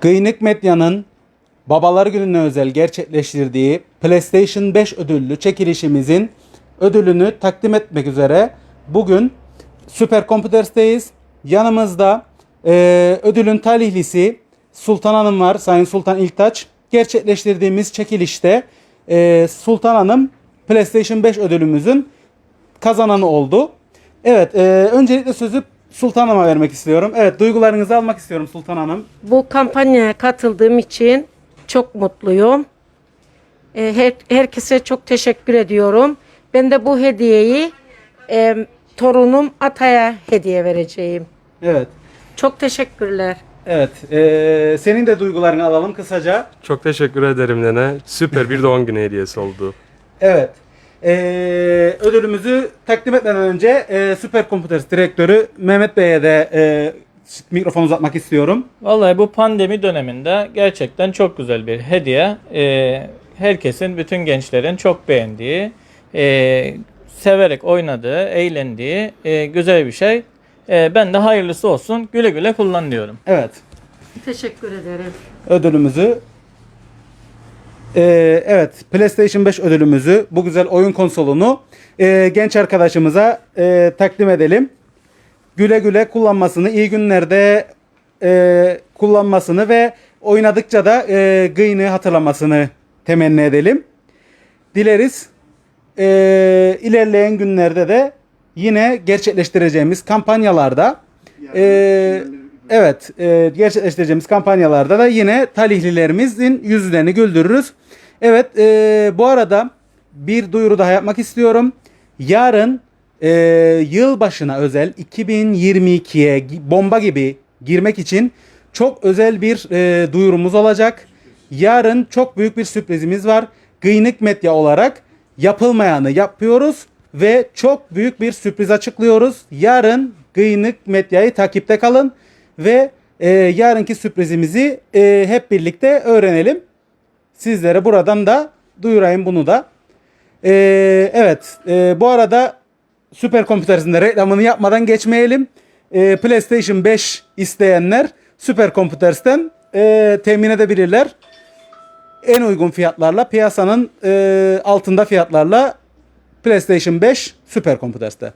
Gıynik Medya'nın Babalar Günü'ne özel gerçekleştirdiği PlayStation 5 ödüllü çekilişimizin ödülünü takdim etmek üzere bugün Süper Computers'teyiz. Yanımızda eee, ödülün talihlisi Sultan Hanım var, Sayın Sultan İltaç. Gerçekleştirdiğimiz çekilişte eee, Sultan Hanım PlayStation 5 ödülümüzün kazananı oldu. Evet, eee, öncelikle sözü Sultan Hanım'a vermek istiyorum. Evet, duygularınızı almak istiyorum Sultan Hanım. Bu kampanyaya katıldığım için çok mutluyum. E, Her, herkese çok teşekkür ediyorum. Ben de bu hediyeyi e, torunum Atay'a hediye vereceğim. Evet. Çok teşekkürler. Evet. eee, senin de duygularını alalım kısaca. Çok teşekkür ederim Nene. Süper bir doğum günü hediyesi oldu. Evet. Eee, ödülümüzü takdim etmeden önce eee Süper Computers direktörü Mehmet Bey'e de eee, mikrofon uzatmak istiyorum. Vallahi bu pandemi döneminde gerçekten çok güzel bir hediye. Ee, herkesin, bütün gençlerin çok beğendiği, e, severek oynadığı, eğlendiği e, güzel bir şey. E, ben de hayırlısı olsun. Güle güle kullan diyorum. Evet. Teşekkür ederim. Ödülümüzü eee, evet PlayStation 5 ödülümüzü bu güzel oyun konsolunu eee, genç arkadaşımıza eee, takdim edelim. Güle güle kullanmasını, iyi günlerde eee, kullanmasını ve oynadıkça da eee gıyını hatırlamasını temenni edelim. Dileriz eee, ilerleyen günlerde de yine gerçekleştireceğimiz kampanyalarda eee, evet eee, gerçekleştireceğimiz kampanyalarda da yine talihlilerimizin yüzlerini güldürürüz. Evet eee, bu arada bir duyuru daha yapmak istiyorum. Yarın eee yılbaşına özel 2022'ye gi- bomba gibi girmek için çok özel bir eee, duyurumuz olacak. Yarın çok büyük bir sürprizimiz var. Gıynik Medya olarak yapılmayanı yapıyoruz ve çok büyük bir sürpriz açıklıyoruz. Yarın Gıynik Medya'yı takipte kalın ve eee, yarınki sürprizimizi eee, hep birlikte öğrenelim. Sizlere buradan da duyurayım bunu da. Eee, evet eee, bu arada Süper Computers'ın da reklamını yapmadan geçmeyelim. Eee, PlayStation 5 isteyenler Süper Computers'ten eee, temin edebilirler. En uygun fiyatlarla piyasanın eee, altında fiyatlarla PlayStation 5 Süper Computers'te.